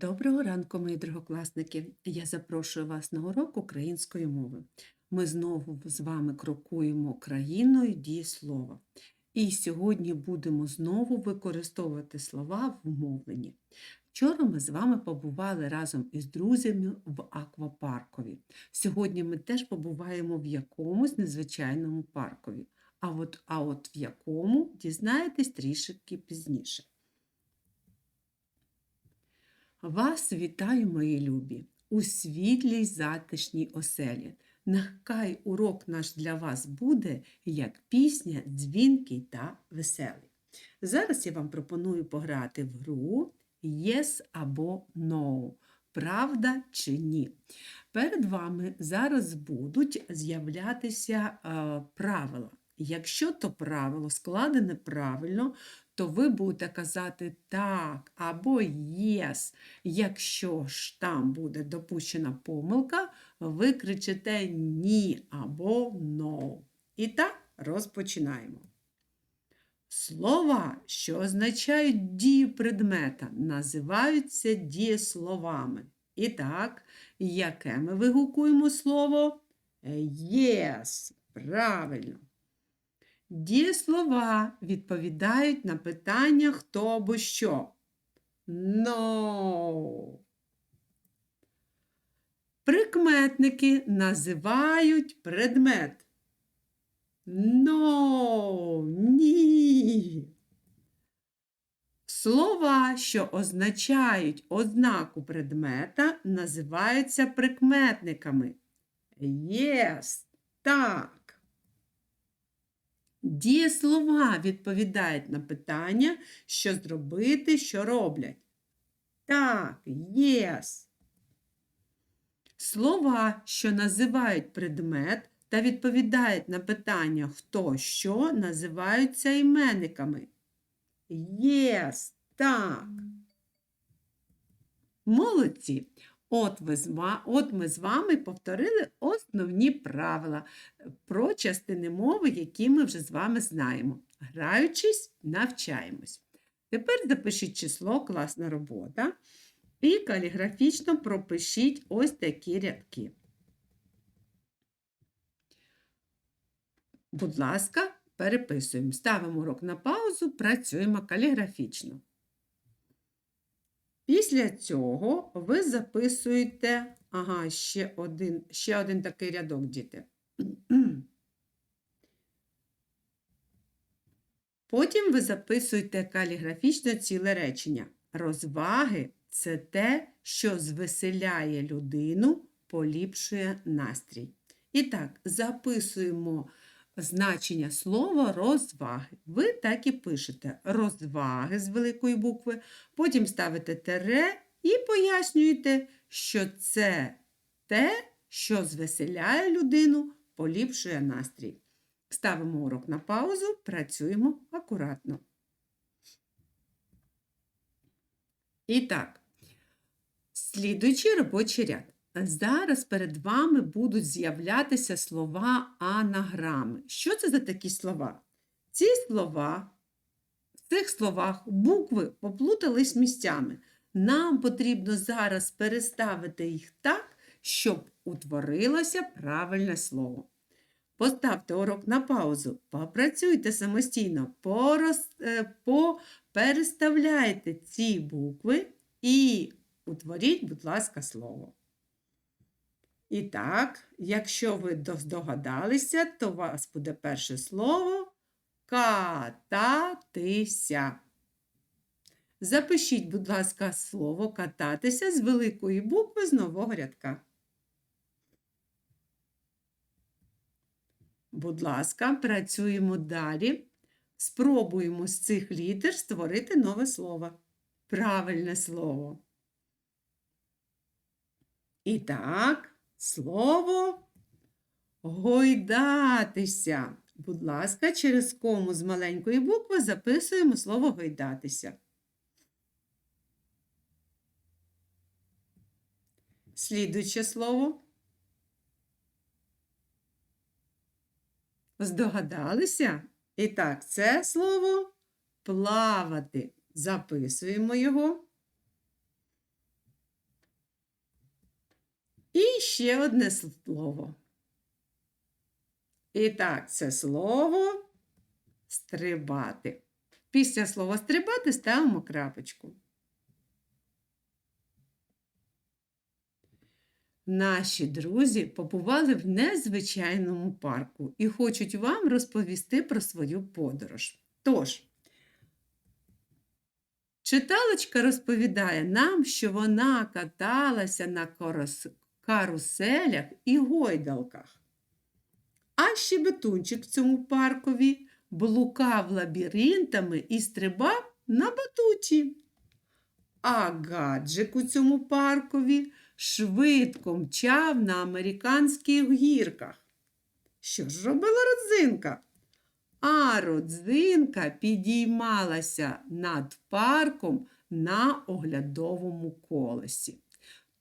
Доброго ранку, мої другокласники! Я запрошую вас на урок української мови. Ми знову з вами крокуємо країною дієслова. І сьогодні будемо знову використовувати слова в мовленні. Вчора ми з вами побували разом із друзями в аквапаркові. Сьогодні ми теж побуваємо в якомусь незвичайному паркові. А от, а от в якому дізнаєтесь трішки пізніше. Вас вітаю, мої любі, у світлій затишній оселі. Нехай урок наш для вас буде, як пісня, дзвінкий та веселий. Зараз я вам пропоную пограти в гру Yes або No. Правда чи ні? Перед вами зараз будуть з'являтися е, правила. Якщо то правило складене правильно, то ви будете казати так або єс. Якщо ж там буде допущена помилка, ви кричите ні або «но». І так розпочинаємо. Слова, що означають дію предмета, називаються дієсловами. І так, яке ми вигукуємо слово? Yes. Правильно. Дієслова відповідають на питання хто або що. No. Прикметники називають предмет. No. Ні. Слова, що означають ознаку предмета, називаються прикметниками. Yes. Так. Дієслова відповідають на питання, що зробити, що роблять. Так, yes. Слова, що називають предмет та відповідають на питання хто що, називаються іменниками. Yes, так. Молодці. От, от ми з вами повторили основні правила про частини мови, які ми вже з вами знаємо. Граючись, навчаємось. Тепер запишіть число, класна робота. І каліграфічно пропишіть ось такі рядки. Будь ласка, переписуємо. Ставимо урок на паузу, працюємо каліграфічно. Після цього ви записуєте, ага, ще один, ще один такий рядок, діти. Потім ви записуєте каліграфічно ціле речення. Розваги це те, що звеселяє людину, поліпшує настрій. І так, записуємо значення слова розваги. Ви так і пишете розваги з великої букви, потім ставите тере і пояснюєте, що це те, що звеселяє людину, поліпшує настрій. Ставимо урок на паузу, працюємо акуратно. І так, слідуючий робочий ряд. Зараз перед вами будуть з'являтися слова анаграми. Що це за такі слова? Ці слова, в цих словах букви поплутались місцями. Нам потрібно зараз переставити їх так, щоб утворилося правильне слово. Поставте урок на паузу, попрацюйте самостійно, порос, е, попереставляйте ці букви і утворіть, будь ласка, слово. І так, якщо ви здогадалися, то у вас буде перше слово кататися. Запишіть, будь ласка, слово кататися з великої букви з нового рядка. Будь ласка, працюємо далі. Спробуємо з цих літер створити нове слово. Правильне слово. І так, слово гойдатися. Будь ласка, через кому з маленької букви записуємо слово гойдатися. Слідуюче слово. Здогадалися? І так, це слово плавати. Записуємо його. І ще одне слово. І так, це слово стрибати. Після слова стрибати ставимо крапочку. Наші друзі побували в незвичайному парку і хочуть вам розповісти про свою подорож. Тож, читалочка розповідає нам, що вона каталася на каруселях і гойдалках. А щебетунчик в цьому паркові блукав лабіринтами і стрибав на батуті. А гаджик у цьому паркові швидко мчав на американських гірках. Що ж робила родзинка? А родзинка підіймалася над парком на оглядовому колесі.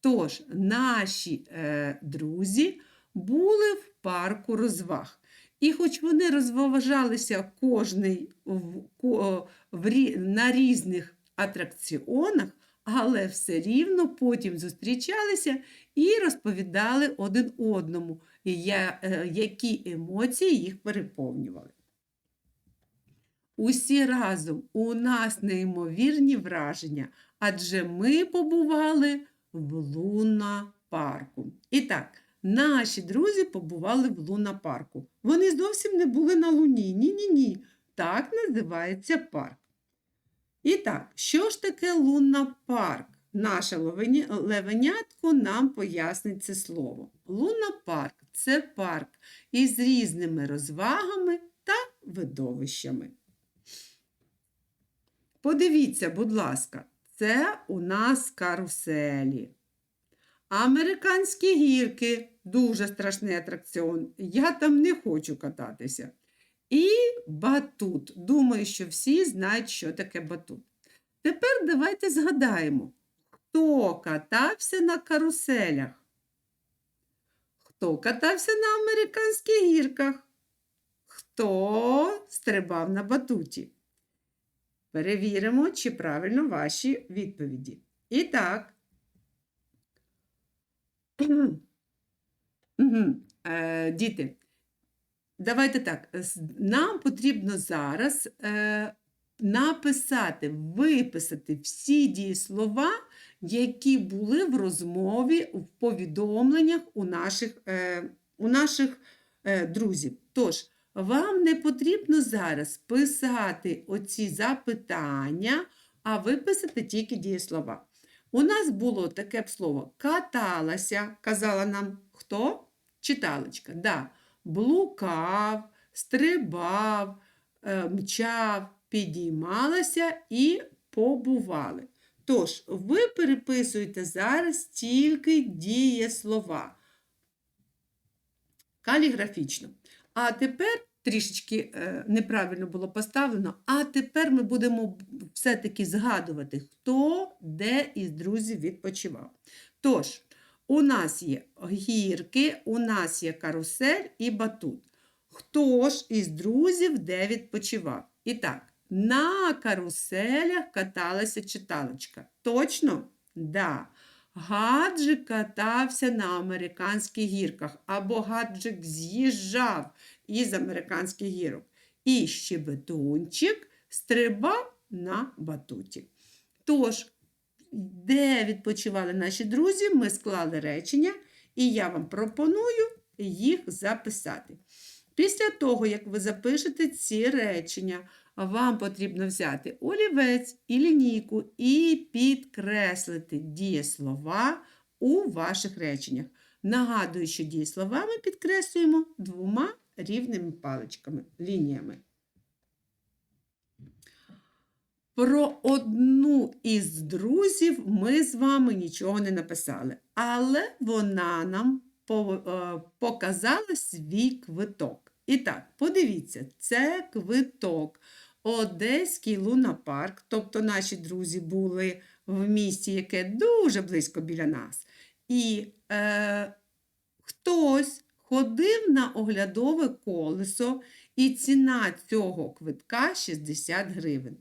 Тож наші е, друзі були в парку розваг. І хоч вони розважалися кожний в, ко- в, на різних атракціонах, але все рівно потім зустрічалися і розповідали один одному, е, які емоції їх переповнювали. Усі разом у нас неймовірні враження, адже ми побували в Луна парку. І так, наші друзі побували в Луна парку. Вони зовсім не були на Луні. Ні-ні-ні. Так називається парк. І так, що ж таке Лунна парк? Наше левенятко нам пояснить це слово. Лунна парк це парк із різними розвагами та видовищами. Подивіться, будь ласка, це у нас каруселі. Американські гірки дуже страшний атракціон. Я там не хочу кататися. І батут. Думаю, що всі знають, що таке батут. Тепер давайте згадаємо, хто катався на каруселях? Хто катався на американських гірках? Хто стрибав на батуті? Перевіримо, чи правильно ваші відповіді. І так. Е, Діти, давайте так. Нам потрібно зараз е, написати, виписати всі дієслова, які були в розмові, в повідомленнях у наших, е, у наших е, друзів. Тож, вам не потрібно зараз писати оці запитання, а виписати тільки дієслова. У нас було таке б слово каталася, казала нам хто? Читалочка. Да. Блукав, стрибав, е, мчав, підіймалася і побували. Тож, ви переписуєте зараз тільки дієслова. Каліграфічно. А тепер трішечки е, неправильно було поставлено, а тепер ми будемо все-таки згадувати, хто де із друзів відпочивав. Тож, у нас є гірки, у нас є карусель і батут. Хто ж із друзів де відпочивав? І так, на каруселях каталася читалочка. Точно? Да. Гаджик катався на американських гірках, або гаджик з'їжджав із американських гірок. І щебетунчик стрибав на батуті. Тож, де відпочивали наші друзі, ми склали речення, і я вам пропоную їх записати. Після того, як ви запишете ці речення, вам потрібно взяти олівець і лінійку і підкреслити дієслова у ваших реченнях. Нагадую, що дієслова ми підкреслюємо двома рівними паличками, лініями. Про одну із друзів ми з вами нічого не написали, але вона нам е, показала свій квиток. І так, подивіться, це квиток. Одеський лунапарк, тобто наші друзі були в місті, яке дуже близько біля нас. І е, хтось ходив на оглядове колесо, і ціна цього квитка 60 гривень.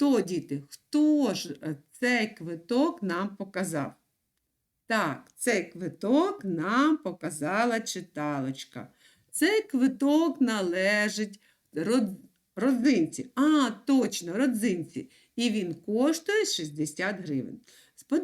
То, діти, хто ж е, цей квиток нам показав? Так, цей квиток нам показала читалочка. Цей квиток належить род- родзинці. А, точно, родзинці. І він коштує 60 гривень.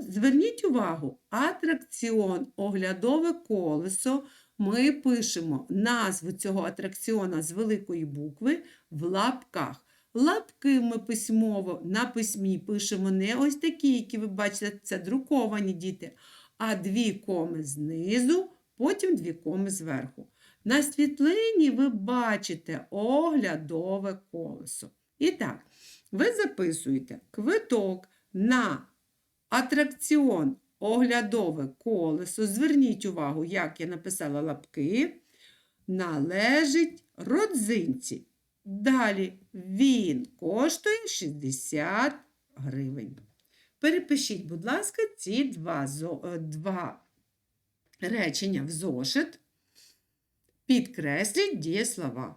Зверніть увагу, атракціон, оглядове колесо. Ми пишемо назву цього атракціона з великої букви в лапках. Лапки ми письмово на письмі пишемо не ось такі, які ви бачите, це друковані діти, а дві коми знизу, потім дві коми зверху. На світлині ви бачите оглядове колесо. І так, ви записуєте квиток на атракціон оглядове колесо. Зверніть увагу, як я написала лапки. Належить родзинці. Далі він коштує 60 гривень. Перепишіть, будь ласка, ці два, е, два речення в зошит. Підкресліть дієслова.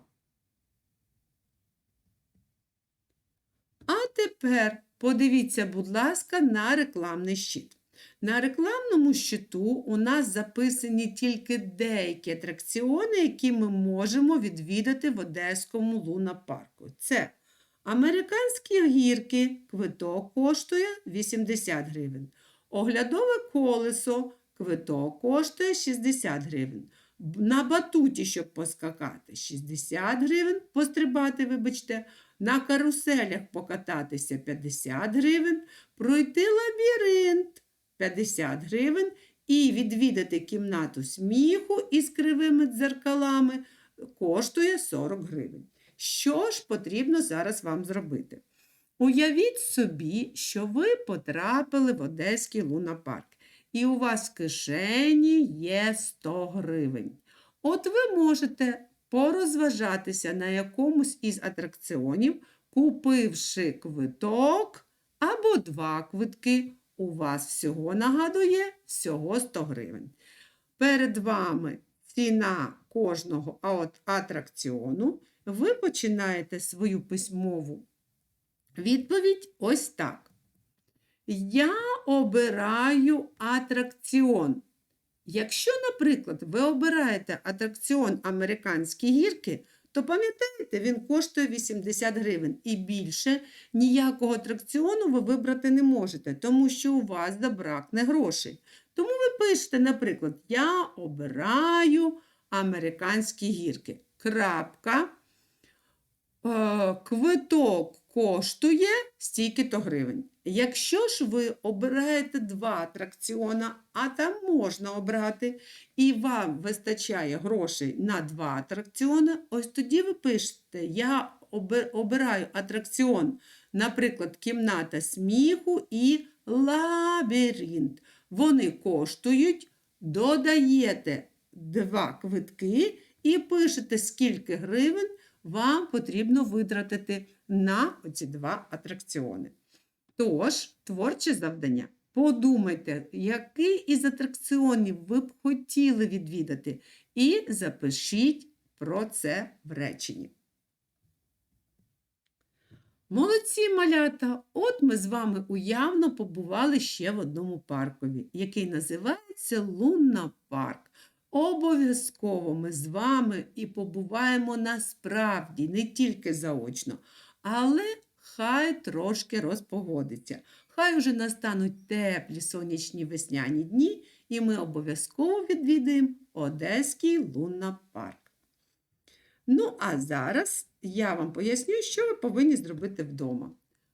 А тепер подивіться, будь ласка, на рекламний щит. На рекламному щиту у нас записані тільки деякі атракціони, які ми можемо відвідати в Одеському лунапарку. Це американські гірки, квиток коштує 80 гривень. Оглядове колесо, квиток коштує 60 гривень. На батуті, щоб поскакати, 60 гривень, пострибати, вибачте, на каруселях покататися 50 гривень, пройти лабіринт 50 гривень і відвідати кімнату сміху із кривими дзеркалами коштує 40 гривень. Що ж потрібно зараз вам зробити? Уявіть собі, що ви потрапили в Одеський лунапарк, і у вас в кишені є 100 гривень. От ви можете порозважатися на якомусь із атракціонів, купивши квиток або два квитки. У вас всього нагадує всього 100 гривень. Перед вами ціна кожного атракціону. Ви починаєте свою письмову відповідь ось так. Я обираю атракціон. Якщо, наприклад, ви обираєте атракціон американські гірки, то пам'ятаєте, він коштує 80 гривень і більше ніякого атракціону ви вибрати не можете, тому що у вас забракне грошей. Тому ви пишете, наприклад, я обираю американські гірки. Крапка. Квиток коштує стільки-то гривень. Якщо ж ви обираєте два атракціона, а там можна обрати, і вам вистачає грошей на два атракціони, ось тоді ви пишете, я обираю атракціон, наприклад, кімната сміху і лабіринт. Вони коштують, додаєте два квитки і пишете, скільки гривень вам потрібно витратити на оці два атракціони. Тож, творче завдання. Подумайте, який із атракціонів ви б хотіли відвідати, і запишіть про це в реченні. Молодці малята! От ми з вами уявно побували ще в одному паркові, який називається Лунна парк. Обов'язково ми з вами і побуваємо насправді, не тільки заочно, але хай трошки розпогодиться. Хай уже настануть теплі сонячні весняні дні, і ми обов'язково відвідаємо Одеський лунапарк. Ну, а зараз я вам поясню, що ви повинні зробити вдома.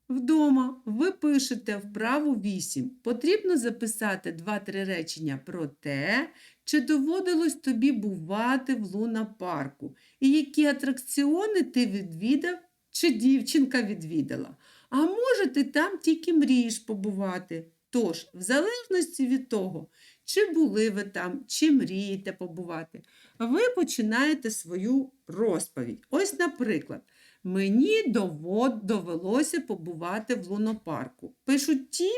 Вдома ви пишете вправу 8. Потрібно записати 2-3 речення про те, чи доводилось тобі бувати в лунапарку, і які атракціони ти відвідав, чи дівчинка відвідала. А може, ти там тільки мрієш побувати. Тож, в залежності від того, чи були ви там, чи мрієте побувати, ви починаєте свою розповідь. Ось, наприклад, мені довелося побувати в лунопарку. Пишуть ті,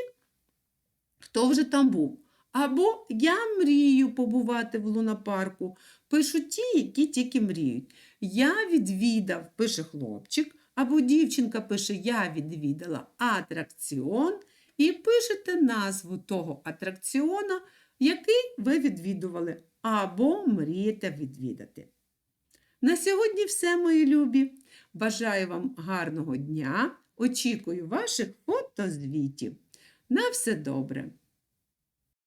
хто вже там був. Або я мрію побувати в лунопарку. Пишуть ті, які тільки мріють. Я відвідав, пише хлопчик, або дівчинка пише Я відвідала атракціон і пишете назву того атракціону, який ви відвідували або мрієте відвідати. На сьогодні все, мої любі. Бажаю вам гарного дня. Очікую ваших фотозвітів. На все добре!